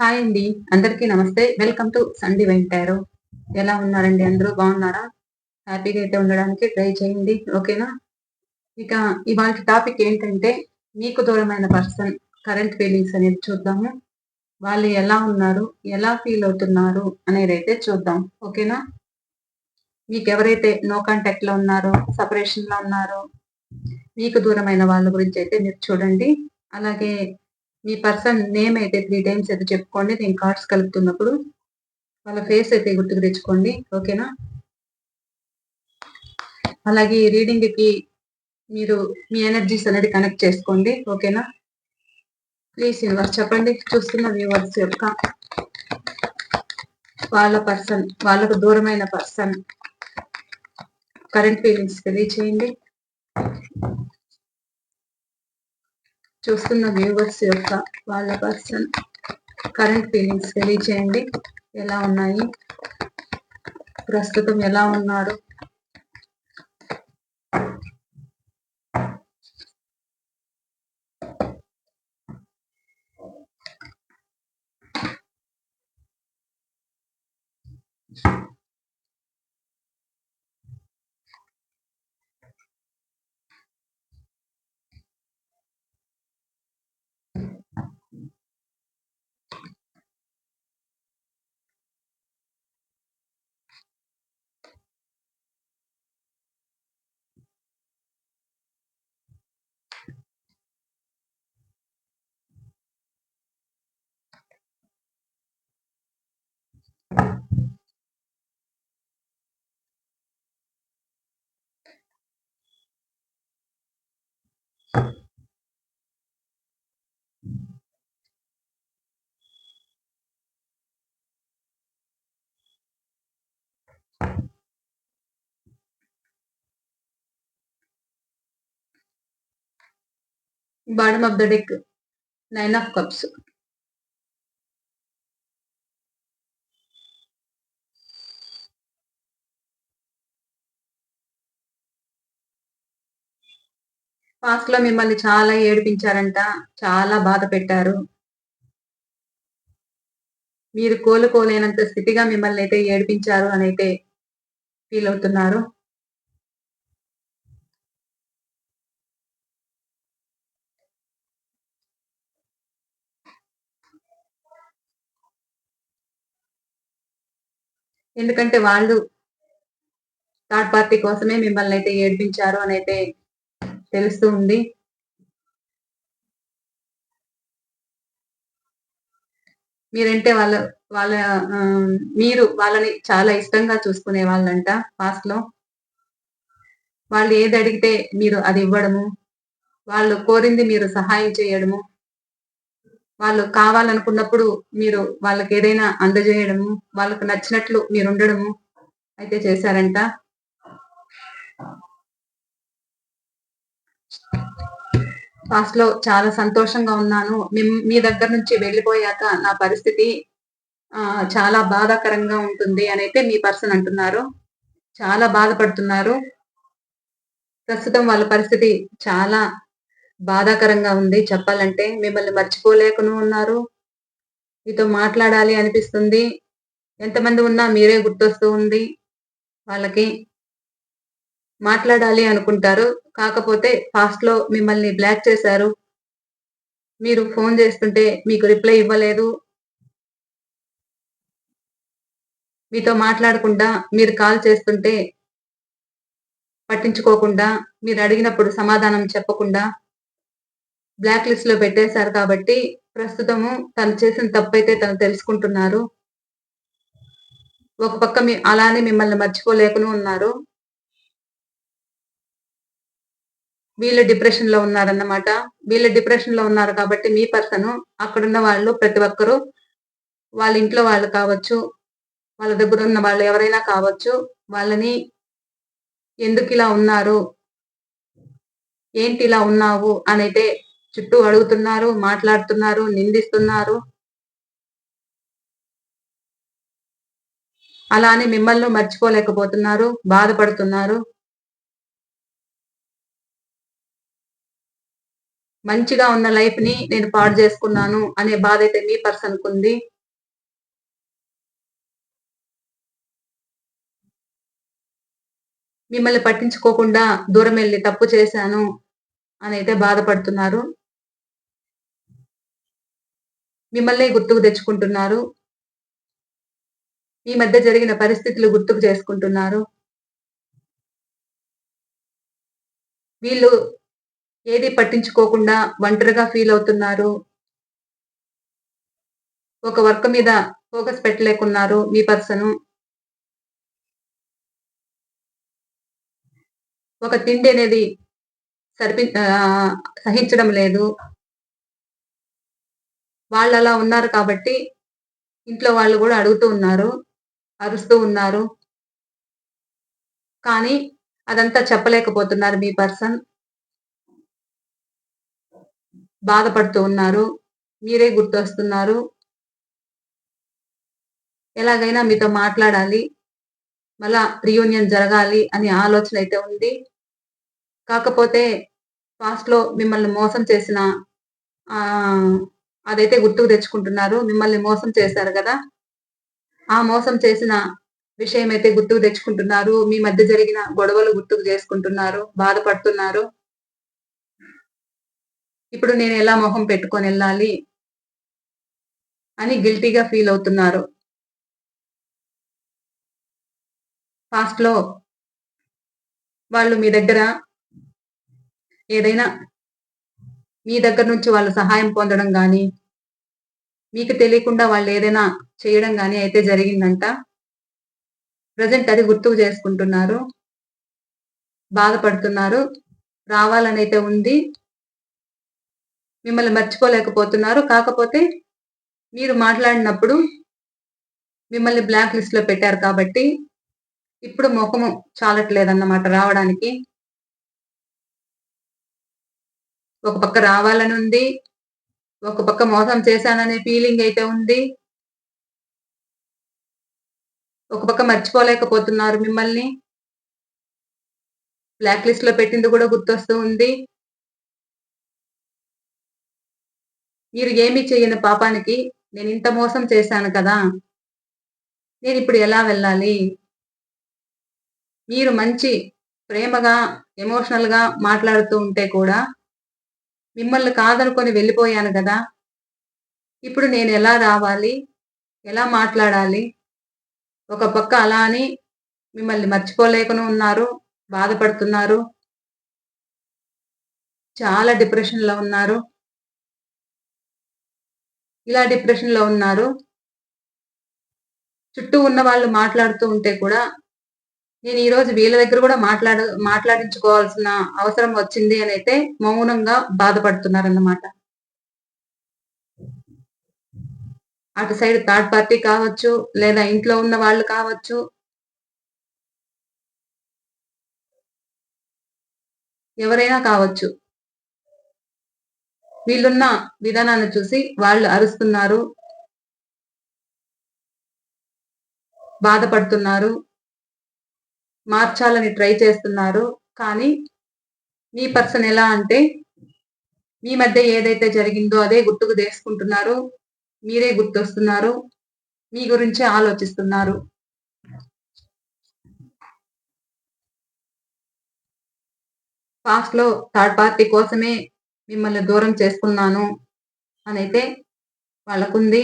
Hi అండి. అందరికీ నమస్తే. వెల్కమ్ టు సండి వెంటారు ఎలా ఉన్నారండి అందరూ? బాగున్నారా? హ్యాపీగా అయితే ఉండడానికి ట్రై చేయండి. ఓకేనా ఇక ఇవాళ టాపిక్ ఏంటంటే మీకు దూరమైన పర్సన్ కరెంట్ ఫీలింగ్స్ అనేది చూద్దాము. వాళ్ళు ఎలా ఉన్నారు? ఎలా ఫీల్ అవుతున్నారు? అనేది అయితే చూద్దాం. ఓకేనా మీకు ఎవరైతే నో కాంటాక్ట్లో ఉన్నారో సపరేషన్లో ఉన్నారో మీకు దూరమైన వాళ్ళ గురించి అయితే మీరు చూడండి. అలాగే మీ పర్సన్ నేమ్ అయితే త్రీ టైమ్స్ అయితే చెప్పుకోండి. నేను కార్డ్స్ కలుపుతున్నప్పుడు వాళ్ళ ఫేస్ అయితే గుర్తుకు తెచ్చుకోండి. ఓకేనా? అలాగే రీడింగ్కి మీరు మీ ఎనర్జీస్ అనేది కనెక్ట్ చేసుకోండి. ఓకేనా? ప్లీజ్ యూనివర్స్ చెప్పండి. చూస్తున్న వ్యూవర్స్ యొక్క వాళ్ళ పర్సన్ వాళ్ళకు దూరమైన పర్సన్ కరెంట్ ఫీలింగ్స్ తెలియచేయండి. చూస్తున్న వ్యూవర్స్ యొక్క వాళ్ళ పర్సన్ కరెంట్ ఫీలింగ్స్ తెలియచేయండి. ఎలా ఉన్నాయి? ప్రస్తుతం ఎలా ఉన్నారు? Bottom of the deck. Nine of cups. పాస్ట్లో మిమ్మల్ని చాలా ఏడిపించారంట. చాలా బాధ పెట్టారు. మీరు కోలుకోలేనంత స్థితిగా మిమ్మల్ని అయితే ఏడిపించారు అని అయితే ఫీల్ అవుతున్నారు. ఎందుకంటే వాళ్ళు థర్డ్ పార్టీ కోసమే మిమ్మల్ని అయితే ఏడ్పించారు అని అయితే తెలుస్తూ ఉంది. మీరంటే వాళ్ళ వాళ్ళ మీరు వాళ్ళని చాలా ఇష్టంగా చూసుకునే వాళ్ళంట పాస్ట్లో. వాళ్ళు ఏది అడిగితే మీరు అది ఇవ్వడము. వాళ్ళు కోరింది మీరు సహాయం చేయడము. వాళ్ళు కావాలనుకున్నప్పుడు మీరు వాళ్ళకి ఏదైనా అందజేయడము వాళ్ళకు నచ్చినట్లు మీరు ఉండడము అయితే చేశారంట. ఫాస్ట్లో చాలా సంతోషంగా ఉన్నాను. మీ దగ్గర నుంచి వెళ్ళిపోయాక నా పరిస్థితి చాలా బాధాకరంగా ఉంటుంది అని అయితే మీ పర్సన్ అంటున్నారు. చాలా బాధపడుతున్నారు. ప్రస్తుతం వాళ్ళ పరిస్థితి చాలా బాధాకరంగా ఉంది. చెప్పాలంటే మిమ్మల్ని మర్చిపోలేకను ఉన్నారు. మీతో మాట్లాడాలి అనిపిస్తుంది. ఎంతమంది ఉన్నా మీరే గుర్తొస్తూ ఉంది. వాళ్ళకి మాట్లాడాలి అనుకుంటారు. కాకపోతే ఫాస్ట్లో మిమ్మల్ని బ్లాక్ చేశారు. మీరు ఫోన్ చేస్తుంటే మీకు రిప్లై ఇవ్వలేదు. మీతో మాట్లాడకుండా మీరు కాల్ చేస్తుంటే పట్టించుకోకుండా మీరు అడిగినప్పుడు సమాధానం చెప్పకుండా బ్లాక్ లిస్ట్లో పెట్టేశారు కాబట్టి ప్రస్తుతము తను చేసిన తప్పైతే తను తెలుసుకుంటున్నారు. ఒక పక్క మీ అలానే మిమ్మల్ని మర్చిపోలేకను ఉన్నారు. వీళ్ళు డిప్రెషన్లో ఉన్నారన్నమాట. వీళ్ళు డిప్రెషన్లో ఉన్నారు కాబట్టి మీ పర్సన్ అక్కడున్న వాళ్ళు ప్రతి ఒక్కరూ వాళ్ళ ఇంట్లో వాళ్ళు కావచ్చు వాళ్ళ దగ్గర ఉన్న వాళ్ళు ఎవరైనా కావచ్చు వాళ్ళని ఎందుకు ఇలా ఉన్నారు? ఏంటి ఇలా ఉన్నావు? అనైతే చుట్టూ అడుగుతున్నారు మాట్లాడుతున్నారు నిందిస్తున్నారు. అలా అని మిమ్మల్ని మర్చిపోలేకపోతున్నారు బాధపడుతున్నారు. మంచిగా ఉన్న లైఫ్ని నేను పాడు చేసుకున్నాను అనే బాధ అయితే మీ పర్సన్ కుంది మిమ్మల్ని పట్టించుకోకుండా దూరం వెళ్ళి తప్పు చేశాను అని అయితే బాధపడుతున్నారు. మిమ్మల్ని గుర్తుకు తెచ్చుకుంటున్నారు. ఈ మధ్య జరిగిన పరిస్థితులు గుర్తుకు చేసుకుంటున్నారు. వీళ్ళు ఏది పట్టించుకోకుండా ఒంటరిగా ఫీల్ అవుతున్నారు. ఒక వర్క్ మీద ఫోకస్ పెట్టలేకున్నారు మీ పర్సన్. ఒక తిండి అనేది సరిపి సహించడం లేదు. వాళ్ళు అలా ఉన్నారు కాబట్టి ఇంట్లో వాళ్ళు కూడా అడుగుతూ ఉన్నారు అరుస్తూ ఉన్నారు. కానీ అదంతా చెప్పలేకపోతున్నారు మీ పర్సన్. బాధపడుతూ ఉన్నారు. మీరే గుర్తొస్తున్నారు. ఎలాగైనా మీతో మాట్లాడాలి. మళ్ళా రియూనియన్ జరగాలి అనే ఆలోచన అయితే ఉంది. కాకపోతే పాస్ట్లో మిమ్మల్ని మోసం చేసిన ఆ అదైతే గుర్తుకు తెచ్చుకుంటున్నారు. మిమ్మల్ని మోసం చేశారు కదా? ఆ మోసం చేసిన విషయం అయితే గుర్తుకు తెచ్చుకుంటున్నారు. మీ మధ్య జరిగిన గొడవలు గుర్తుకు చేసుకుంటున్నారు. బాధపడుతున్నారు. ఇప్పుడు నేను ఎలా మొహం పెట్టుకొని వెళ్ళాలి అని గిల్టీగా ఫీల్ అవుతున్నారు. ఫాస్ట్లో వాళ్ళు మీ దగ్గర ఏదైనా మీ దగ్గర నుంచి వాళ్ళు సహాయం పొందడం కానీ మీకు తెలియకుండా వాళ్ళు ఏదైనా చేయడం కానీ అయితే జరిగిందంట. ప్రజెంట్ అది గుర్తుకు చేసుకుంటున్నారు. బాధపడుతున్నారు. రావాలని అయితే ఉంది. మిమ్మల్ని మర్చిపోలేకపోతున్నారు. కాకపోతే మీరు మాట్లాడినప్పుడు మిమ్మల్ని బ్లాక్ లిస్ట్లో పెట్టారు కాబట్టి ఇప్పుడు ముఖము చాలట్లేదన్నమాట రావడానికి. ఒక పక్క రావాలని ఉంది ఒక పక్క మోసం చేశాననే ఫీలింగ్ అయితే ఉంది. ఒక పక్క మర్చిపోలేకపోతున్నారు మిమ్మల్ని. బ్లాక్ లిస్ట్లో పెట్టింది కూడా గుర్తొస్తూ ఉంది. మీరు ఏమి చేయని పాపానికి నేను ఇంత మోసం చేశాను కదా. నేను ఇప్పుడు ఎలా వెళ్ళాలి? మీరు మంచి ప్రేమగా ఎమోషనల్గా మాట్లాడుతూ ఉంటే కూడా మిమ్మల్ని కాదనుకొని వెళ్ళిపోయాను కదా. ఇప్పుడు నేను ఎలా రావాలి? ఎలా మాట్లాడాలి? ఒక పక్క అలా అని మిమ్మల్ని మర్చిపోలేకను ఉన్నారు బాధపడుతున్నారు చాలా డిప్రెషన్లో ఉన్నారు. ఇలా డిప్రెషన్లో ఉన్నారు. చుట్టూ ఉన్న వాళ్ళు మాట్లాడుతూ ఉంటే కూడా నేను ఈ రోజు వీళ్ళ దగ్గర కూడా మాట్లాడ మాట్లాడించుకోవాల్సిన అవసరం వచ్చింది అని అయితే మౌనంగా బాధపడుతున్నారన్నమాట. అటు సైడ్ థర్డ్ పార్టీ కావచ్చు లేదా ఇంట్లో ఉన్న వాళ్ళు కావచ్చు. ఎవరైనా కావచ్చు. వీళ్ళున్న విధానాన్ని చూసి వాళ్ళు అరుస్తున్నారు బాధపడుతున్నారు. మార్చాలని ట్రై చేస్తున్నారు. కానీ మీ పర్సన్ ఎలా అంటే మీ మధ్య ఏదైతే జరిగిందో అదే గుర్తుకు తీసుకుంటున్నారు మీరే గుర్తొస్తున్నారు. మీ గురించే ఆలోచిస్తున్నారు. పాస్ట్లో థర్డ్ పార్టీ కోసమే మిమ్మల్ని దూరం చేసుకున్నాను. అని అయితే వాళ్ళకుంది.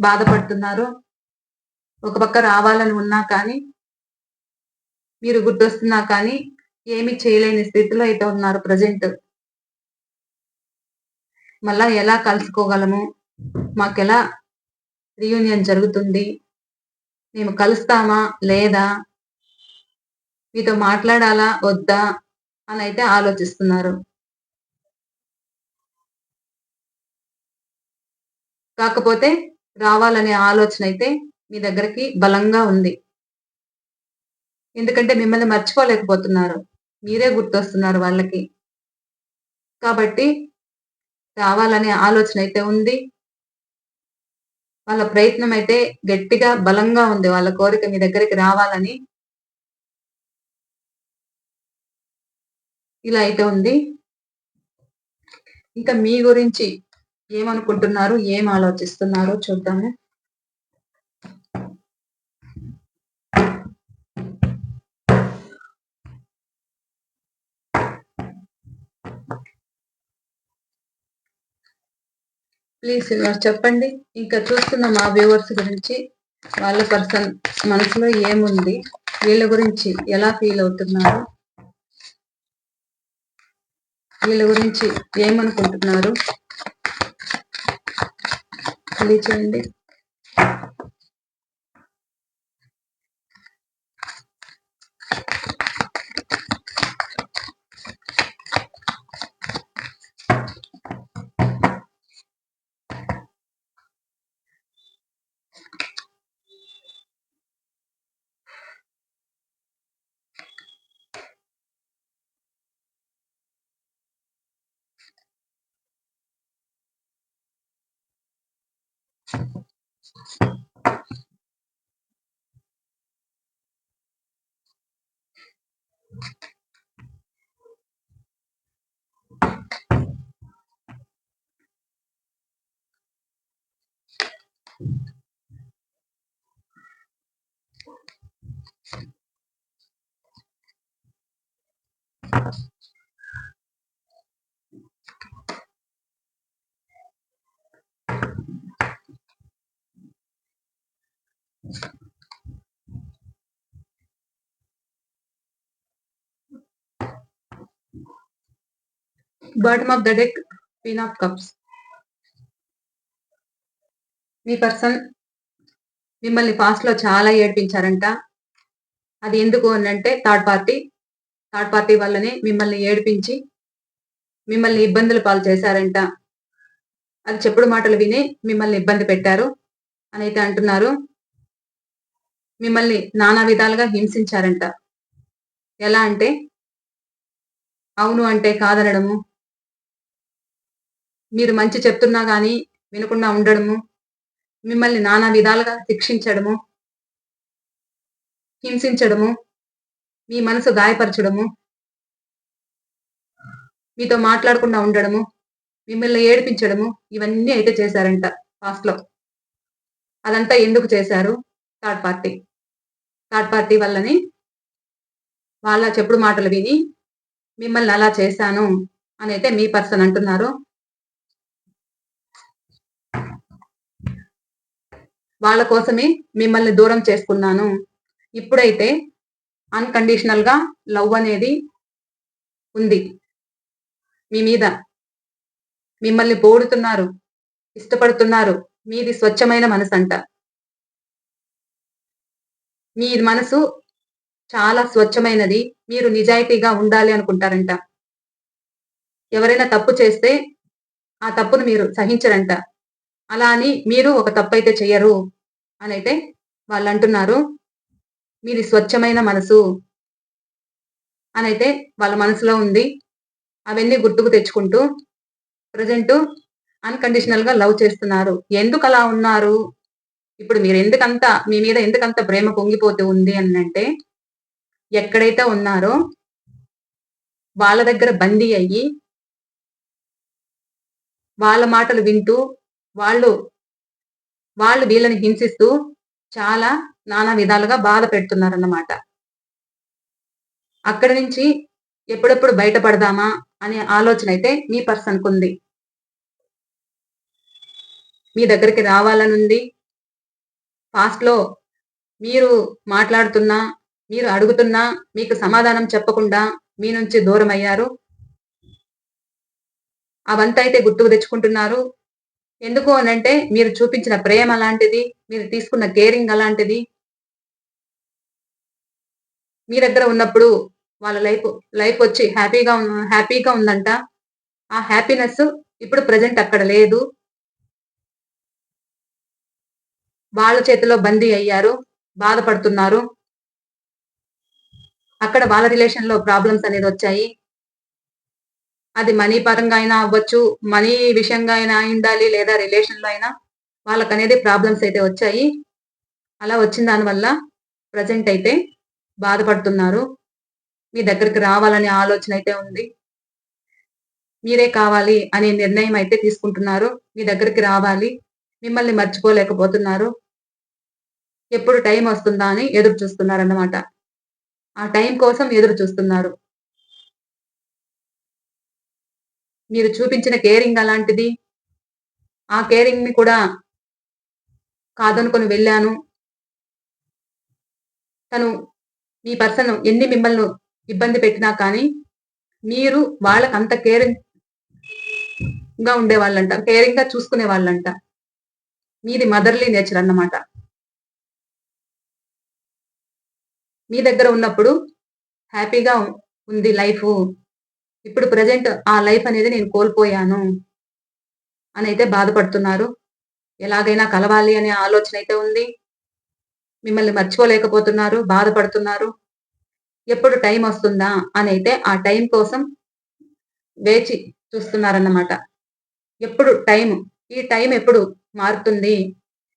బాధపడుతున్నారు ఒక పక్క రావాలని ఉన్నా కానీ మీరు గుర్తొస్తున్నా కానీ ఏమి చేయలేని స్థితిలో అయితే ఉన్నారు ప్రజెంట్. మళ్ళా ఎలా కలుసుకోగలము? మాకెలా రీయూనియన్ జరుగుతుంది? మేము కలుస్తామా? లేదా? మీతో మాట్లాడాలా? వద్దా? అని అయితే ఆలోచిస్తున్నారు. కాకపోతే రావాలనే ఆలోచన అయితే మీ దగ్గరికి బలంగా ఉంది. ఎందుకంటే మిమ్మల్ని మర్చిపోలేకపోతున్నారు. మీరే గుర్తొస్తున్నారు వాళ్ళకి. కాబట్టి రావాలనే ఆలోచన అయితే ఉంది. వాళ్ళ ప్రయత్నం అయితే గట్టిగా బలంగా ఉంది. వాళ్ళ కోరిక మీ దగ్గరికి రావాలని ఇలా అయితే ఉంది. ఇంకా మీ గురించి ఏమనుకుంటున్నారు? ఏం ఆలోచిస్తున్నారో చూద్దాము. ప్లీజ్ చెప్పండి. ఇంకా చూస్తున్న మా వ్యూవర్స్ గురించి. వాళ్ళ పర్సన్ మనసులో ఏముంది? వీళ్ళ గురించి ఎలా ఫీల్ అవుతున్నారు? వీళ్ళ గురించి ఏమనుకుంటున్నారు? తెలియచేయండి Bottom of the deck queen of cups me person మిమ్మల్ని పాస్ట్లో చాలా ఏడిపించారంట. అది ఎందుకు అని అంటే థర్డ్ పార్టీ థర్డ్ పార్టీ వల్లనే మిమ్మల్ని ఏడిపించి మిమ్మల్ని ఇబ్బందులు పాలు చేశారంట. అది చెప్పుడు మాటలు విని మిమ్మల్ని ఇబ్బంది పెట్టారు అని అయితే అంటున్నారు. మిమ్మల్ని నానా విధాలుగా హింసించారంట. ఎలా అంటే అవును అంటే కాదనడము. మీరు మంచి చెప్తున్నా కానీ వినకుండా ఉండడము మిమ్మల్ని నానా విధాలుగా శిక్షించడము హింసించడము మీ మనసు గాయపరచడము మీతో మాట్లాడకుండా ఉండడము మిమ్మల్ని ఏడిపించడము ఇవన్నీ అయితే చేశారంట లో. అదంతా ఎందుకు చేశారు? థర్డ్ పార్టీ థర్డ్ పార్టీ వల్లని వాళ్ళ చెప్పుడు మాటలు విని మిమ్మల్ని అలా చేశాను అని అయితే మీ పర్సన్ అంటున్నారు. వాళ్ళ కోసమే మిమ్మల్ని దూరం చేసుకున్నాను. ఇప్పుడైతే అన్కండిషనల్గా లవ్ అనేది ఉంది. మీ మీద మిమ్మల్ని పోడుతున్నారు ఇష్టపడుతున్నారు. మీది స్వచ్ఛమైన మనసు అంట మీ మనసు చాలా స్వచ్ఛమైనది. మీరు నిజాయితీగా ఉండాలి అనుకుంటారంట. ఎవరైనా తప్పు చేస్తే ఆ తప్పును మీరు సహించరంట. అలా అని మీరు ఒక తప్పు అయితే చెయ్యరు అని అయితే వాళ్ళు అంటున్నారు. మీది స్వచ్ఛమైన మనసు అని అయితే వాళ్ళ మనసులో ఉంది. అవన్నీ గుర్తుకు తెచ్చుకుంటూ ప్రజెంట్ అన్కండిషనల్గా లవ్ చేస్తున్నారు. ఎందుకు అలా ఉన్నారు? ఇప్పుడు మీరు ఎందుకంత మీ మీద ఎందుకంత ప్రేమ పొంగిపోతూ ఉంది అని అంటే ఎక్కడైతే ఉన్నారో వాళ్ళ దగ్గర బందీ అయ్యి వాళ్ళ మాటలు వింటూ వాళ్ళు వాళ్ళు వీళ్ళని హింసిస్తూ చాలా నానా విధాలుగా బాధ పెడుతున్నారన్నమాట. అక్కడి నుంచి ఎప్పుడెప్పుడు బయటపడదామా అనే ఆలోచన అయితే మీ పర్సన్కు ఉంది. మీ దగ్గరికి రావాలనుంది. పాస్ట్లో మీరు మాట్లాడుతున్నా మీరు అడుగుతున్నా మీకు సమాధానం చెప్పకుండా మీ నుంచి దూరం అయ్యారు అవంతా అయితే గుర్తుకు తెచ్చుకుంటున్నారు. ఎందుకు అని అంటే మీరు చూపించిన ప్రేమ అలాంటిది మీరు తీసుకున్న కేరింగ్ అలాంటిది. మీ దగ్గర ఉన్నప్పుడు వాళ్ళ లైఫ్ లైఫ్ వచ్చి హ్యాపీగా హ్యాపీగా ఉందంట. ఆ హ్యాపీనెస్ ఇప్పుడు ప్రజెంట్ అక్కడ లేదు. వాళ్ళ చేతిలో బందీ అయ్యారు బాధపడుతున్నారు. అక్కడ వాళ్ళ రిలేషన్లో ప్రాబ్లమ్స్ అనేది వచ్చాయి. అది మనీ పరంగా అయినా అవ్వచ్చు మనీ విషయంగా అయినా ఉండాలి లేదా రిలేషన్లో అయినా అయినా వాళ్ళకనేది ప్రాబ్లమ్స్ అయితే వచ్చాయి. అలా వచ్చిన దానివల్ల ప్రజెంట్ అయితే బాధపడుతున్నారు. మీ దగ్గరికి రావాలనే ఆలోచన అయితే ఉంది. మీరే కావాలి అనే నిర్ణయం అయితే తీసుకుంటున్నారు. మీ దగ్గరికి రావాలి మిమ్మల్ని మర్చిపోలేకపోతున్నారు. ఎప్పుడు టైం వస్తుందా అని ఎదురు చూస్తున్నారు అన్నమాట ఆ టైం కోసం ఎదురు చూస్తున్నారు మీరు చూపించిన కేరింగ్ అలాంటిది? ఆ కేరింగ్ని కూడా కాదనుకొని వెళ్ళాను. తను మీ పర్సన్ ఎన్ని మిమ్మల్ని ఇబ్బంది పెట్టినా కానీ మీరు వాళ్ళకి అంత కేరింగ్గా ఉండేవాళ్ళంట కేరింగ్గా చూసుకునే వాళ్ళంట. మీది మదర్లీ నేచర్ అన్నమాట. మీ దగ్గర ఉన్నప్పుడు హ్యాపీగా ఉంది లైఫ్. ఇప్పుడు ప్రజెంట్ ఆ లైఫ్ అనేది నేను కోల్పోయాను అని అయితే బాధపడుతున్నారు. ఎలాగైనా కలవాలి అనే ఆలోచన అయితే ఉంది. మిమ్మల్ని మర్చిపోలేకపోతున్నారు బాధపడుతున్నారు. ఎప్పుడు టైం వస్తుందా అని అయితే ఆ టైం కోసం వేచి చూస్తున్నారన్నమాట. ఎప్పుడు టైం ఈ టైం ఎప్పుడు మారుతుంది?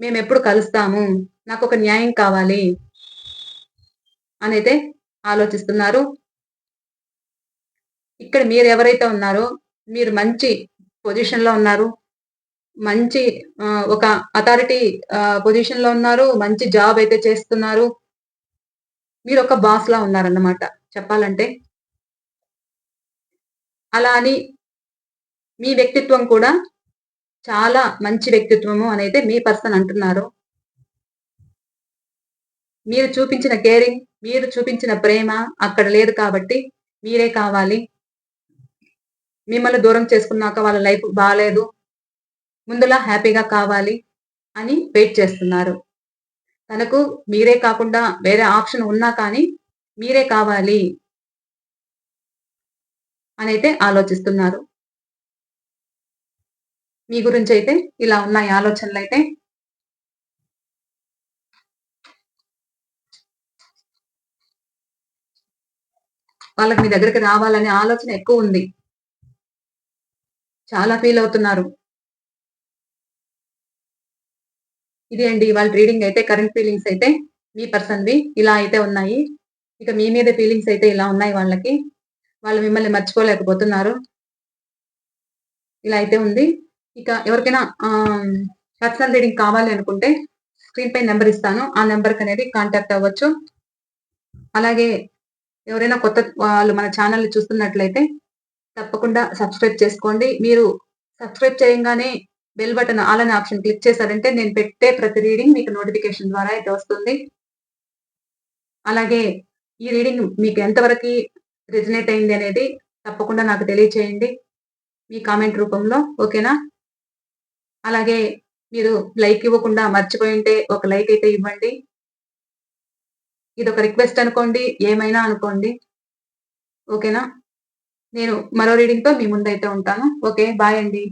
మేము ఎప్పుడు కలుస్తాము? నాకు ఒక న్యాయం కావాలి అని అయితే ఆలోచిస్తున్నారు. ఇక్కడ మీరు ఎవరైతే ఉన్నారో మీరు మంచి పొజిషన్లో ఉన్నారు మంచి ఒక అథారిటీ పొజిషన్లో ఉన్నారు మంచి జాబ్ అయితే చేస్తున్నారు మీరు ఒక బాస్ లా ఉన్నారన్నమాట. చెప్పాలంటే అలా అని మీ వ్యక్తిత్వం కూడా చాలా మంచి వ్యక్తిత్వము అని అయితే మీ పర్సన్ అంటున్నారు. మీరు చూపించిన కేరింగ్ మీరు చూపించిన ప్రేమ అక్కడ లేదు కాబట్టి మీరే కావాలి. మిమ్మల్ని దూరం చేసుకున్నాక వాళ్ళ లైఫ్ బాగాలేదు ముందులా హ్యాపీగా కావాలి అని వెయిట్ చేస్తున్నారు. తనకు మీరే కాకుండా వేరే ఆప్షన్ ఉన్నా కానీ మీరే కావాలి అని అయితే ఆలోచిస్తున్నారు. మీ గురించి అయితే ఇలా ఉన్నాయి ఆలోచనలు అయితే. వాళ్ళకి మీ దగ్గరికి రావాలనే ఆలోచన ఎక్కువ ఉంది. చాలా ఫీల్ అవుతున్నారు. ఇది అండి వాళ్ళ రీడింగ్ అయితే కరెంట్ ఫీలింగ్స్ అయితే మీ పర్సన్వి ఇలా అయితే ఉన్నాయి. ఇక మీ మీద ఫీలింగ్స్ అయితే ఇలా ఉన్నాయి వాళ్ళకి. వాళ్ళు మిమ్మల్ని మర్చిపోలేకపోతున్నారు. ఇలా అయితే ఉంది. ఇక ఎవరికైనా పర్సనల్ రీడింగ్ కావాలి అనుకుంటే స్క్రీన్ పై నెంబర్ ఇస్తాను. ఆ నెంబర్కి అనేది కాంటాక్ట్ అవ్వచ్చు. అలాగే ఎవరైనా కొత్త వాళ్ళు మన ఛానల్ చూస్తున్నట్లయితే తప్పకుండా సబ్స్క్రైబ్ చేసుకోండి. మీరు సబ్స్క్రైబ్ చేయగానే బెల్ బటన్ ఆల్ అనే ఆప్షన్ క్లిక్ చేశారంటే నేను పెట్టే ప్రతి రీడింగ్ మీకు నోటిఫికేషన్ ద్వారా అయితే వస్తుంది. అలాగే ఈ రీడింగ్ మీకు ఎంతవరకు రిజనేట్ అయింది అనేది తప్పకుండా నాకు తెలియచేయండి. మీ కామెంట్ రూపంలో ఓకేనా అలాగే మీరు లైక్ ఇవ్వకుండా మర్చిపోయి ఉంటే ఒక లైక్ అయితే ఇవ్వండి. ఇది ఒక రిక్వెస్ట్ అనుకోండి ఏమైనా అనుకోండి. ఓకేనా నేను మరో రీడింగ్తో మీ ముందైతే ఉంటాను. ఓకే బాయ్ అండి.